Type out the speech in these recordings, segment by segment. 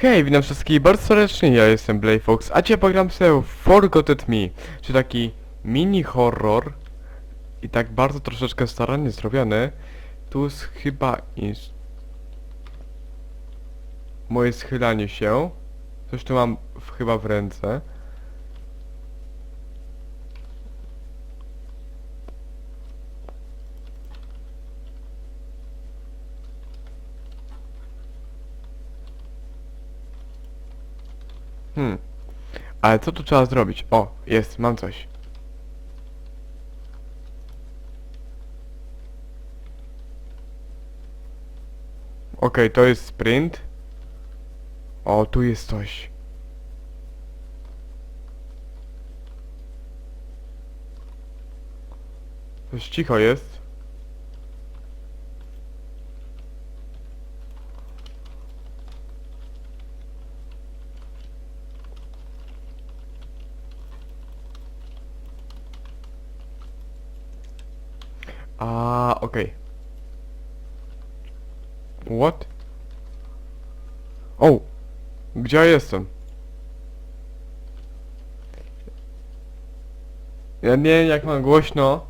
Hej, witam wszystkich bardzo serdecznie, ja jestem Fox, a dzisiaj pogram sobie Forgotten Me, czyli taki mini horror i tak bardzo troszeczkę starannie zrobiony. Tu jest chyba moje schylanie się. Coś tu mam w, chyba w ręce. Hmm. Ale co tu trzeba zrobić? O, jest, mam coś. Okej, to jest sprint. O, tu jest coś. Coś cicho jest. A, okej. What? O! Gdzie ja jestem? Ja nie wiem jak mam głośno.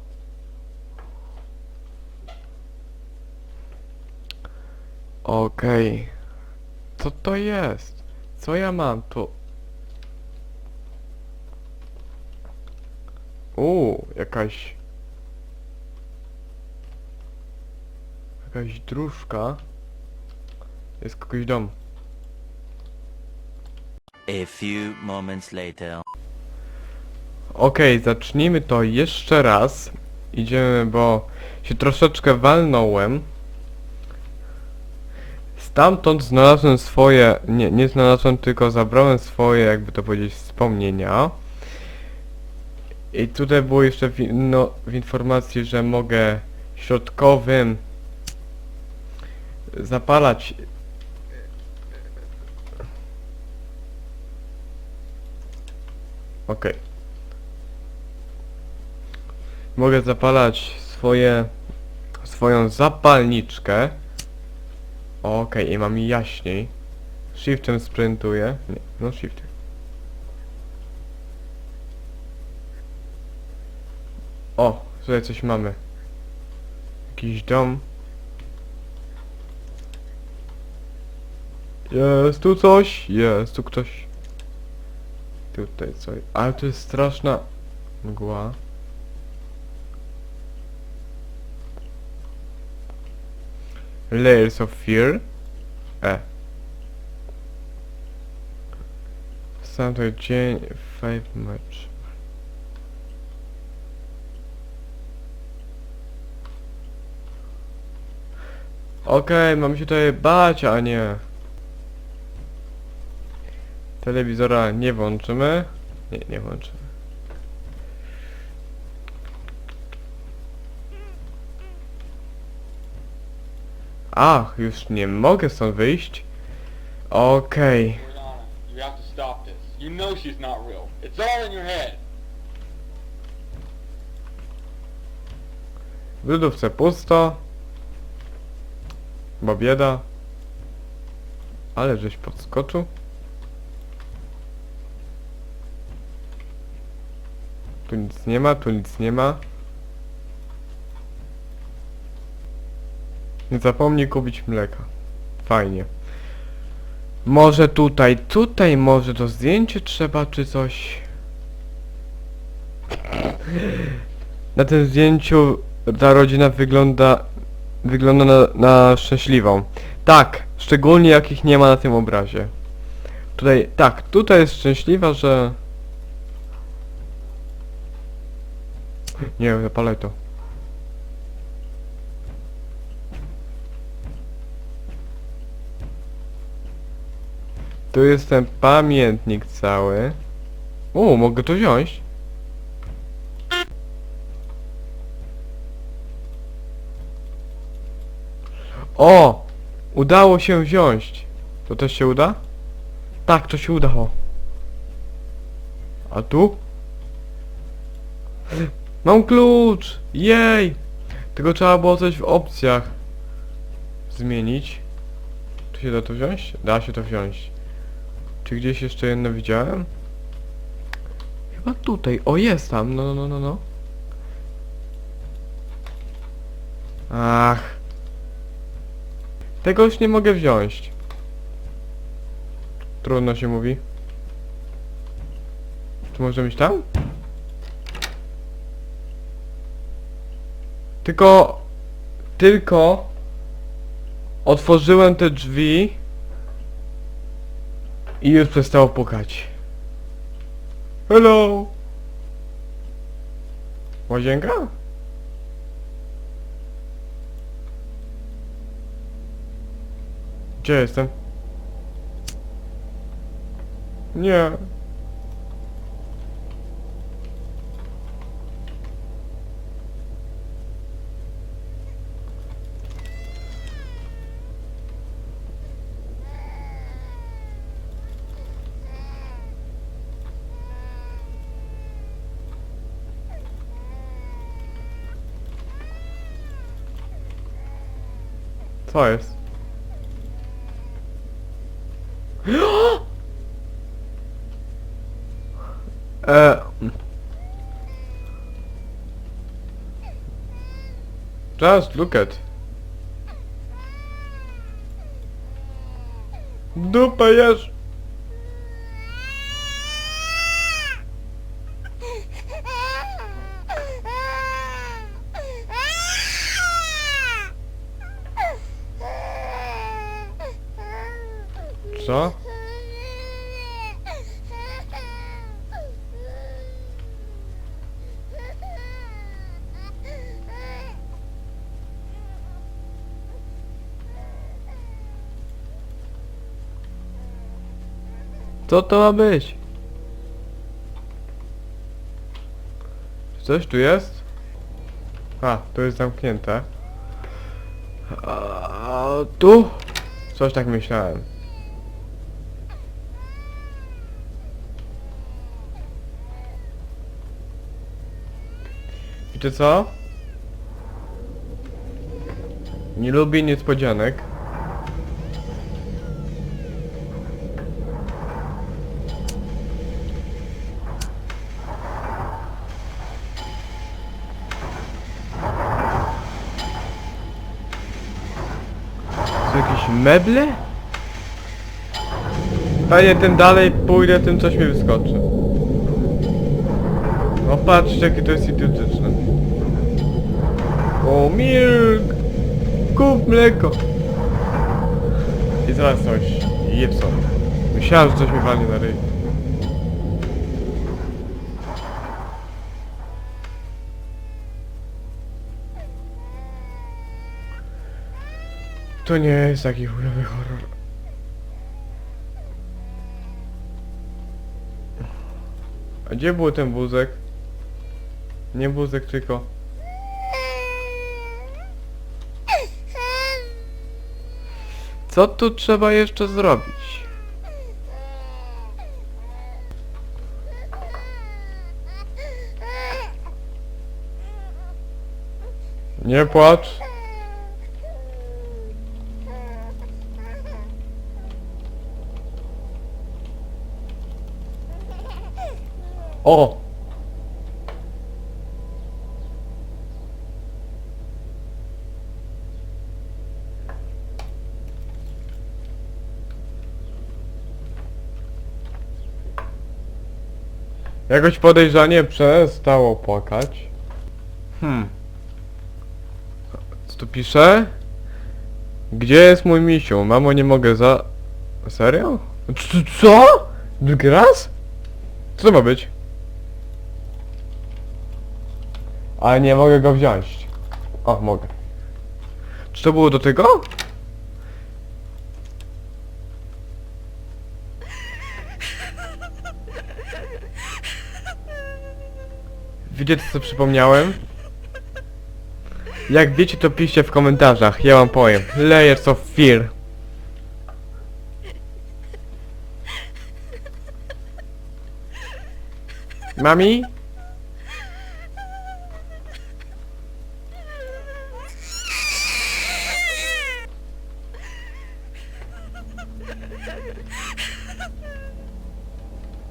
Okej. Co to jest? Co ja mam tu? Uuu, jakaś... Jakaś dróżka. Jest kogoś dom. A few moments later. Okej, zacznijmy to jeszcze raz. Idziemy, bo się troszeczkę walnąłem. Stamtąd znalazłem swoje, nie, nie znalazłem, tylko zabrałem swoje, jakby to powiedzieć, wspomnienia. I tutaj było jeszcze w, no, w informacji, że mogę środkowym zapalać Okej. Mogę zapalać swoje swoją zapalniczkę. Okej, i mam jaśniej. Shiftem sprintuję. Nie, no shiftem. O, tutaj coś mamy. Jakiś dom. Jest tu coś, jest tu ktoś. Tutaj coś, ale to jest straszna mgła. Layers of Fear. E. To dzień, five match. Okej, mam się tutaj bać, a nie. Telewizora nie włączymy. Nie, nie włączymy. Ach, już nie mogę stąd wyjść. Okej. Brianna, you have to stop this. You know she's not real. It's all in your head. W lodówce pusto. Bo bieda. Ale żeś podskoczył. Tu nic nie ma, tu nic nie ma. Nie zapomnij kupić mleka. Fajnie. Może tutaj, tutaj może to zdjęcie trzeba, czy coś. Na tym zdjęciu ta rodzina wygląda wygląda na, na szczęśliwą. Tak, szczególnie jak ich nie ma na tym obrazie. Tutaj, tak, tutaj jest szczęśliwa, że... Nie, zapalaj to. Tu jest ten pamiętnik cały. O, mogę to wziąć. O! Udało się wziąć. To też się uda? Tak, to się udało. A tu? Mam klucz! Jej! Tylko trzeba było coś w opcjach zmienić. Tu się da to wziąć? Da się to wziąć. Czy gdzieś jeszcze jedno widziałem? Chyba tutaj. O, jest tam. No, no, no, no, no. Ach. Tego już nie mogę wziąć. Trudno się mówi. Czy może być tam? Tylko... Tylko... Otworzyłem te drzwi i już przestało pukać. Hello! Łazienka? Gdzie jestem? Nie. Co jest? E... Just look at. Dupa jesz! Co? Co to ma być? Coś tu jest? A, tu jest zamknięte. A tu? Coś tak myślałem. Wiecie co? Nie lubię niespodzianek. Są jakieś meble? Panie, tym dalej pójdę, tym coś mi wyskoczy. No patrzcie, jakie to jest idiotyczne. O, milk! Kup mleko! I zaraz coś. Jepson. Myślałem, że coś mi walnie na ryj. To nie jest taki chujowy horror. A gdzie był ten wózek? Nie wózek, tylko... Co tu trzeba jeszcze zrobić? Nie płacz. O! Jakoś podejrzanie przestało płakać. Hmm. Co tu pisze? Gdzie jest mój misiu? Mamo, nie mogę za... Serio? C co? Drugi raz? Co to ma być? Ale nie mogę go wziąć. O, mogę. Czy to było do tego? Wiecie co przypomniałem? Jak wiecie to piszcie w komentarzach, ja wam powiem. Layers of Fear. Mami?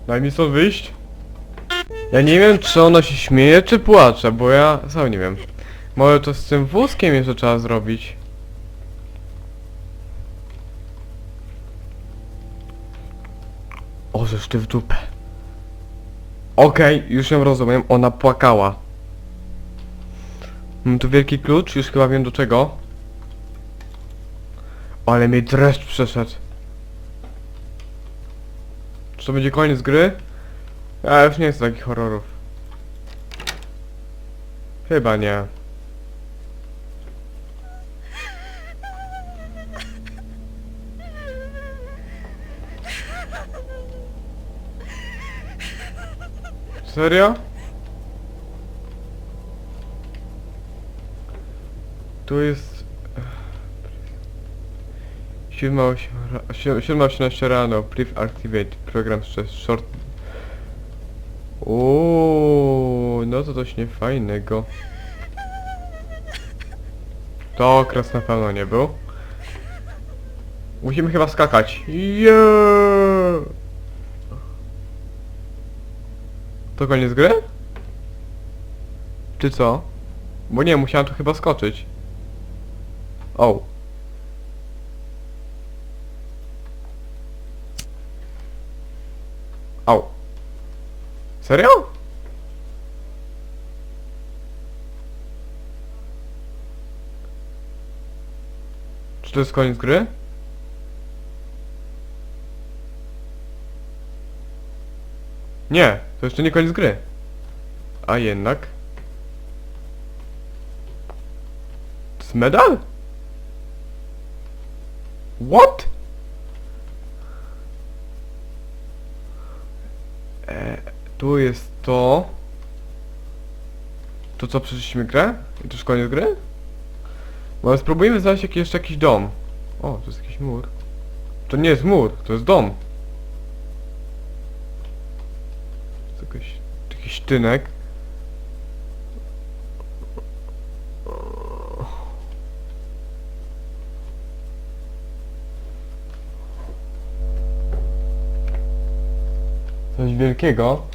Daj mi wyjść. Ja nie wiem, czy ona się śmieje, czy płacze, bo ja sam nie wiem. Może to z tym wózkiem jeszcze trzeba zrobić. O, żeż ty w dupę. Okej, już ją rozumiem, ona płakała. Mam tu wielki klucz, już chyba wiem do czego. Ale mnie dreszcz przeszedł. Czy to będzie koniec gry? Ja już nie chcę takich horrorów. Chyba nie. Serio? Tu jest... Siódma, si- siódma 18 rano, please activate program short... Uuu, no to coś niefajnego. To okres na pewno nie był. Musimy chyba skakać. Yeah! To koniec gry? Czy co? Bo nie, musiałem tu chyba skoczyć. O. Au. Serio? Czy to jest koniec gry? Nie, to jeszcze nie koniec gry. A jednak. To jest medal? What? E, tu jest to. To co przeszliśmy grę? I to już koniec gry? Może spróbujemy znaleźć jakiś, jeszcze jakiś dom. O, to jest jakiś mur. To nie jest mur, to jest dom. To jakiś, jakiś tynek. Coś wielkiego.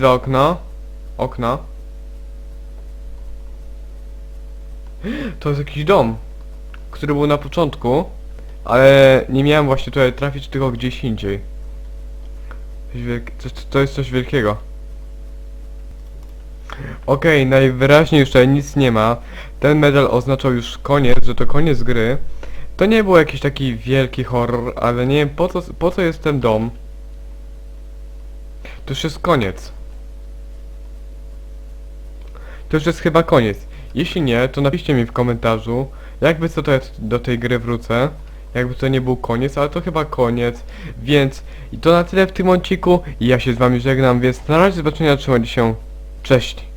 Widzę okno. Okna. To jest jakiś dom, który był na początku, ale nie miałem właśnie tutaj trafić tylko gdzieś indziej. To, jest coś wielkiego. Okej, najwyraźniej już tutaj nic nie ma. Ten medal oznaczał już koniec, że to koniec gry. To nie był jakiś taki wielki horror, ale nie wiem po co, po co jest ten dom. To już jest koniec. To już jest chyba koniec. Jeśli nie, to napiszcie mi w komentarzu, jakby co to jest do tej gry wrócę. Jakby to nie był koniec, ale to chyba koniec. Więc i to na tyle w tym odcinku. Ja się z wami żegnam, więc na razie zobaczenia, trzymajcie się. Cześć.